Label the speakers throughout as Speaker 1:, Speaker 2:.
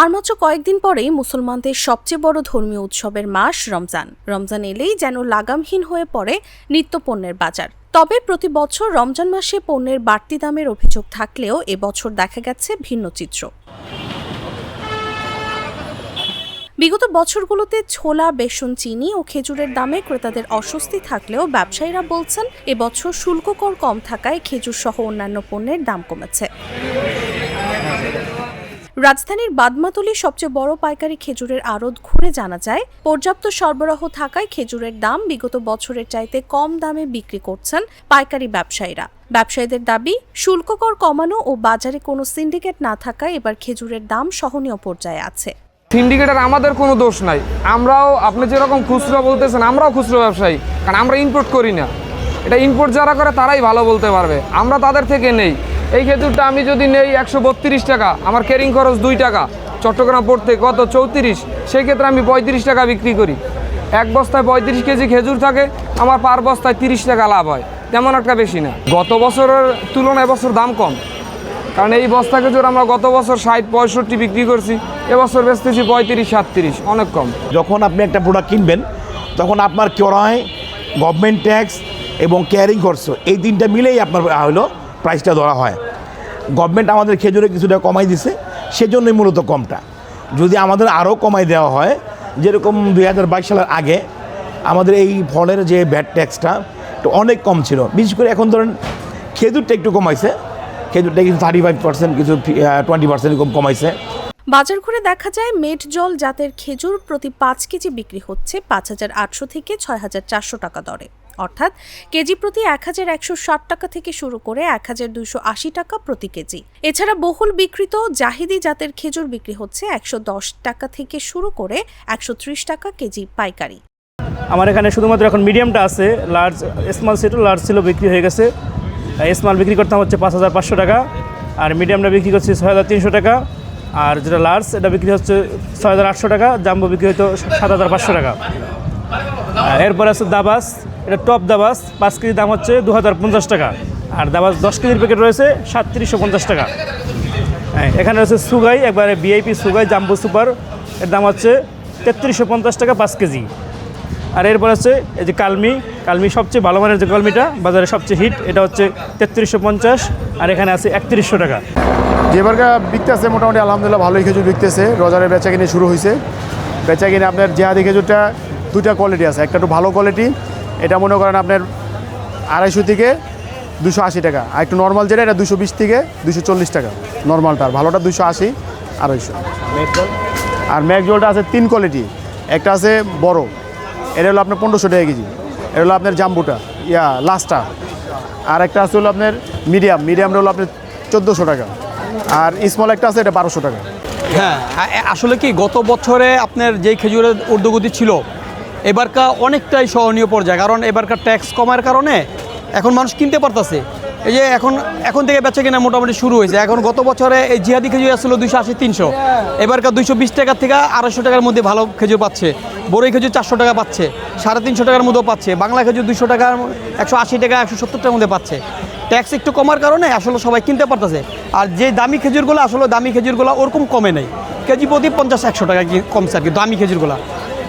Speaker 1: আর মাত্র কয়েকদিন পরেই মুসলমানদের সবচেয়ে বড় ধর্মীয় উৎসবের মাস রমজান। রমজান এলেই যেন লাগামহীন হয়ে পড়ে নিত্যপণ্যের বাজার। তবে প্রতি বছর রমজান মাসে পণ্যের বাড়তি দামের অভিযোগ থাকলেও এবছর দেখা গেছে ভিন্ন চিত্র। বিগত বছরগুলোতে ছোলা, বেসন, চিনি ও খেজুরের দামে ক্রেতাদের অস্বস্তি থাকলেও ব্যবসায়ীরা বলছেন এবছর শুল্ক কর কম থাকায় খেজুর সহ অন্যান্য পণ্যের দাম কমেছে। রাজধানীর বাদমাতলি সবচেয়ে বড় পাইকারি খেজুরের আড়ত ঘুরে জানা যায়, পর্যাপ্ত সরবরাহ থাকায় খেজুরের দাম বিগত বছরের চাইতে কম দামে বিক্রি করছেন পাইকারি ব্যবসায়ীরা। ব্যবসায়ীদের দাবি, শুল্ক কর কমানো ও বাজারে কোনো সিন্ডিকেট না থাকায় এবার খেজুরের দাম সহনীয় পর্যায়ে আছে।
Speaker 2: সিন্ডিকেটের আমাদের কোনো দোষ নাই। আমরাও, আপনি যেরকম খুচরো বলতেছেন, আমরাও খুচরো ব্যবসায়ী, কারণ আমরা ইম্পোর্ট করি না। এটা ইম্পোর্ট যারা করে তারাই ভালো বলতে পারবে। আমরা তাদের থেকে নেই। এই খেজুরটা আমি যদি নেই একশো বত্রিশ টাকা, আমার ক্যারিং খরচ দুই টাকা, চট্টগ্রাম পড়তে কত? চৌত্রিশ। সেই ক্ষেত্রে আমি পঁয়ত্রিশ টাকা বিক্রি করি। এক বস্তায় পঁয়ত্রিশ কেজি খেজুর থাকে, আমার পার বস্তায় তিরিশ টাকা লাভ হয়। তেমন একটা বেশি না। গত বছরের তুলনায় এবছর দাম কম। কারণ এই বস্তা খেজুর আমরা গত বছর ষাট, পঁয়ষট্টি বিক্রি করছি, এবছর বেচতেছি পঁয়ত্রিশ, সাতত্রিশ, অনেক কম।
Speaker 3: যখন আপনি একটা প্রোডাক্ট কিনবেন, তখন আপনার ক্রয় গভর্নমেন্ট ট্যাক্স এবং ক্যারিং খরচ, এই তিনটা মিলেই আপনার হলো প্রাইসটা ধরা হয়। গভর্নমেন্ট আমাদের খেজুরে কিছুটা কমাই দিছে, সেজন্যই মূলত কমটা। যদি আমাদের আরও কমাই দেওয়া হয়, যেরকম দুই হাজার বাইশ সালের আগে আমাদের এই ফলের যে ব্যাট ট্যাক্সটা অনেক কম ছিল। বিশেষ করে এখন ধরেন খেজুরটা একটু কমাইছে, খেজুরটা কিছু থার্টি ফাইভ পার্সেন্ট কিছু টোয়েন্টি পার্সেন্ট কম কমাইছে।
Speaker 1: বাজার ঘুরে দেখা যায় মেট জল জাতের খেজুর প্রতি পাঁচ কেজি বিক্রি হচ্ছে পাঁচ হাজার আটশো থেকে ছয় হাজার চারশো টাকা দরে। অর্থাৎ কেজি প্রতি এক হাজার একশো ষাট টাকা থেকে শুরু করে এক হাজার দুইশো আশি টাকা প্রতি কেজি। এছাড়া বহুল বিক্রিত জাহিদি জাতের খেজুর বিক্রি হচ্ছে একশো দশ টাকা থেকে শুরু করে একশো ত্রিশ টাকা কেজি পাইকারি।
Speaker 4: আমার এখানে শুধুমাত্র এখন মিডিয়ামটা আছে লার্জ স্মল ছিল লার্জ ছিল, বিক্রি হয়ে গেছে। স্মল বিক্রি করতাম হচ্ছে পাঁচ হাজার পাঁচশো টাকা, আর মিডিয়ামটা বিক্রি করছি ছয় হাজার তিনশো টাকা, আর যেটা লার্জ এটা বিক্রি হচ্ছে ছয় হাজার আটশো টাকা, জাম্বো বিক্রি হতো সাত হাজার পাঁচশো টাকা। এরপর আছে দাবাস এটা টপ দাবাস, পাঁচ কেজি দাম হচ্ছে দু হাজার পঞ্চাশ টাকা। আর দাবাস দশ কেজির প্যাকেট রয়েছে সাতত্রিশশো পঞ্চাশ টাকা। হ্যাঁ এখানে রয়েছে সুগাই, একবারে ভিআইপি সুগাই, জাম্বু সুপার। এর দাম হচ্ছে তেত্রিশশো পঞ্চাশ টাকা পাঁচ কেজি। আর এরপর আছে এই যে কালমি। কালমি সবচেয়ে ভালো মানের যে কালমিটা, বাজারে সবচেয়ে হিট এটা হচ্ছে তেত্রিশশো পঞ্চাশ। আর এখানে আছে একত্রিশশো টাকা।
Speaker 5: যেবারটা বিকতেছে মোটামুটি, আলহামদুলিল্লাহ ভালোই খেজুর বিকতেছে। রোজারের বেচা কিনে শুরু হয়েছে বেচা কিনে আপনার জেহাদি খেজুরটা দুটা কোয়ালিটি আছে, একটা একটু ভালো কোয়ালিটি এটা মনে করেন আপনার আড়াইশো থেকে দুশো আশি টাকা। আর একটু নর্মাল যেটা, এটা দুশো বিশ থেকে দুশো চল্লিশ টাকা। নর্মালটা ভালোটা দুশো আশি, আড়াইশো। আর ম্যাকজোলটা আছে তিন কোয়ালিটি একটা আছে বড়। এটা হলো আপনার পনেরোশো টাকা কেজি। এটা হলো আপনার জাম্বুটা। ইয়া লাস্টটা আর একটা আছে হলো আপনার মিডিয়াম মিডিয়ামটা হলো আপনার চোদ্দোশো টাকা। আর স্মল একটা আছে, এটা বারোশো টাকা।
Speaker 6: হ্যাঁ আসলে কি গত বছরে আপনার যেই খেজুরের ঊর্ধ্বগতি ছিল এবারকার অনেকটাই সহনীয় পর্যায়ে, কারণ এবারকার ট্যাক্স কমার কারণে এখন মানুষ কিনতে পারতেছে। এই যে এখন এখন থেকে বেচা কেনা মোটামুটি শুরু হয়েছে। এখন গত বছরে এই জিহাদি খেজুর আসছিল দুইশো আশি, তিনশো। এবারকার দুইশো বিশ টাকা থেকে আড়াইশো টাকার মধ্যে ভালো খেজুর পাচ্ছে। বড়ই খেজুর চারশো টাকা পাচ্ছে, সাড়ে তিনশো টাকার মধ্যেও পাচ্ছে। বাংলা খেজুর দুশো টাকার একশো আশি টাকা, একশো সত্তর টাকার মধ্যে পাচ্ছে। ট্যাক্স একটু কমার কারণে আসলে সবাই কিনতে পারতেছে। আর যে দামি খেজুরগুলো, আসলে দামি খেজুরগুলো ওরকম কমে নেই। কেজি প্রতি পঞ্চাশ, একশো টাকা কমছে আর কি, দামি খেজুরগুলো।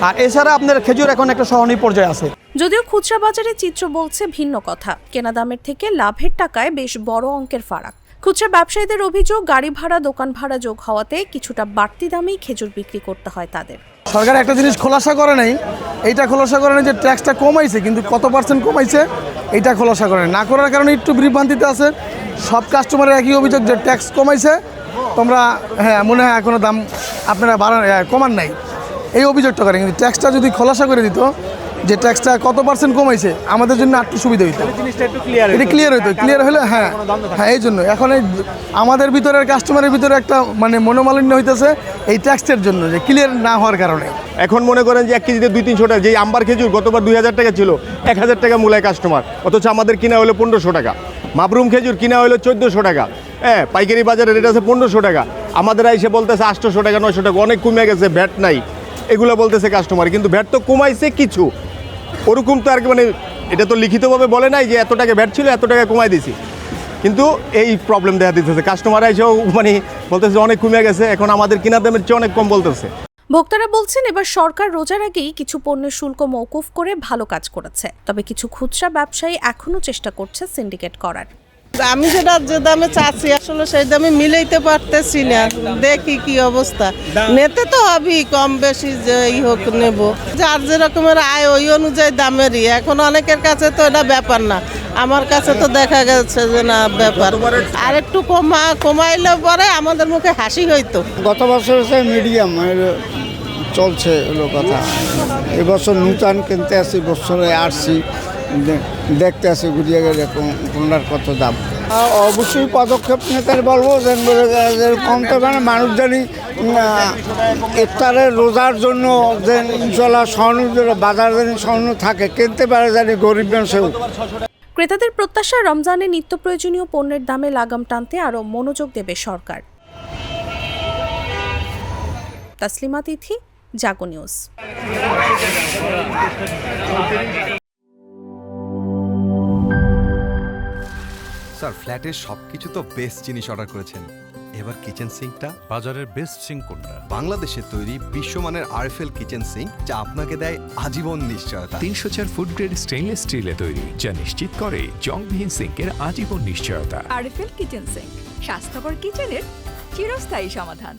Speaker 6: আর এছাড়া আপনার খেজুর এখন একটা সহনীয় পর্যায়ে আছে।
Speaker 1: যদিও খুচরা বাজারে চিত্র বলছে ভিন্ন কথা। কেনা দামের থেকে লাভের টাকায় বেশ বড় অঙ্কের ফারাক। খুচরা ব্যবসায়ীদের অভিযোগ গাড়ি ভাড়া দোকান ভাড়া যোগ হওয়াতে কিছুটা বাড়তি দামেই খেজুর বিক্রি করতে হয় তাদের।
Speaker 7: সরকার একটা জিনিস খোলাসা করে নাই এইটা খোলাসা করে নাই যে ট্যাক্সটা কমাইছে কিন্তু কত পার্সেন্ট কমাইছে এইটা খোলাসা করে না করার কারণে একটু বিভ্রান্তিতে আছে। সব কাস্টমারের একই অভিযোগ যে ট্যাক্স কমাইছে তোমরা হ্যাঁ মনে হয় এখনও দাম আপনারা বাড়ান কমান নাই। এই অভিযোগটা করে কিন্তু ট্যাক্সটা যদি খোলাসা করে দিত যে ট্যাক্সটা কত পার্সেন্ট কমাইছে আমাদের জন্য একটু সুবিধা হইতো।
Speaker 4: জিনিসটা ক্লিয়ার
Speaker 7: এটা ক্লিয়ার হইতো। ক্লিয়ার হলে হ্যাঁ হ্যাঁ এই জন্য। এখন এই আমাদের ভিতরে কাস্টমারের ভিতরে একটা মানে মনোমালিন্য হইতেছে এই ট্যাক্সের জন্য যে ক্লিয়ার না হওয়ার কারণে।
Speaker 8: এখন মনে করেন যে এক কেজিতে দুই তিনশো টাকা যেই আম্বার খেজুর গতবার দুই হাজার টাকা ছিল এক হাজার টাকা মূলায় কাস্টমার অথচ আমাদের কিনা হলো পনেরোশো টাকা। মাবরুম খেজুর কিনা হলো চোদ্দোশো টাকা। হ্যাঁ পাইকারি বাজারে রেট আছে পনেরোশো টাকা। আমাদের এসে বলতেছে আটশোশো টাকা নয়শো টাকা অনেক কমে গেছে ভ্যাট নাই। এগুলো বলতেছে কাস্টমার কিন্তু ভ্যাট তো কমাইছে কিছু। ওরকম তো আর মানে এটা তো লিখিতভাবে বলে নাই যে এত টাকা ভ্যাট ছিল, এত টাকা কমাই দিছি। কিন্তু এই প্রবলেম দেখা দিতেছে। কাস্টমার এসেও মানে বলতেছে অনেক কমে গেছে, এখন আমাদের কিনা দামের চেয়ে অনেক কম বলতেছে।
Speaker 1: ভোক্তারা বলছেন, এবার সরকার রোজার আগেই কিছু পণ্যের শুল্ক মওকুফ করে ভালো কাজ করেছে। তবে কিছু খুচরা ব্যবসায়ী এখনও চেষ্টা করছে সিন্ডিকেট করার।
Speaker 9: আমি যেটা যে দামে চাচ্ছি আসলে সেই দামে মিলাইতে পারতেছি না। দেখি কি অবস্থা। নিতে তো হবেই কম বেশি যেই হোক নেব। যার যেরকমের আয় ওই অনুযায়ী দামেরই। এখন অনেকের কাছে তো এটা ব্যাপার না। আমার কাছে তো দেখা গেছে যে না ব্যাপার। আর একটু কমা কমাইলে পরে আমাদের মুখে হাসি হইতো।
Speaker 10: গত বছর হচ্ছে মিডিয়াম চলছে হলো কথা। এবছর নূতন কিনতে আসি বছরে আসছি। দেখতে আসি ঘুরিয়ে গেলে কোন- কোনটার কত দাম। অবশ্যই পদক্ষেপ নেতার বলব যে কমতে পারে মানুষ জানি ইফতারে রোজার জন্য যে ইনশাল্লাহ স্বর্ণ বাজার জানি স্বর্ণ থাকে কিনতে পারে জানি গরিব মানুষেও
Speaker 1: ক্রেতাদের প্রত্যাশা রমজানে নিত্য প্রয়োজনীয় পণ্যের দামে লাগাম টানতে আরও মনোযোগ দেবে সরকার। তাসলিমা তিথি জাগো নিউজ।
Speaker 11: স্যার ফ্ল্যাটের সবকিছু তো বেস্ট জিনিস অর্ডার করেছেন। এবার কিচেন সিঙ্কটা
Speaker 12: বাজারের বেস্ট সিঙ্ক কোনটা?
Speaker 11: বাংলাদেশের তৈরি বিশ্বমানের আরএফএল কিচেন সিঙ্ক যা আপনাকে দেয় আজীবন নিশ্চয়তা।
Speaker 12: তিনশো চার ফুড গ্রেড স্টেইনলেস স্টিলে তৈরি যা নিশ্চিত করে জং জংবিহীন সিঙ্কের আজীবন নিশ্চয়তা।
Speaker 13: আরএফএল কিচেন সিঙ্ক স্বাস্থ্যকর কিচেনের চিরস্থায়ী সমাধান।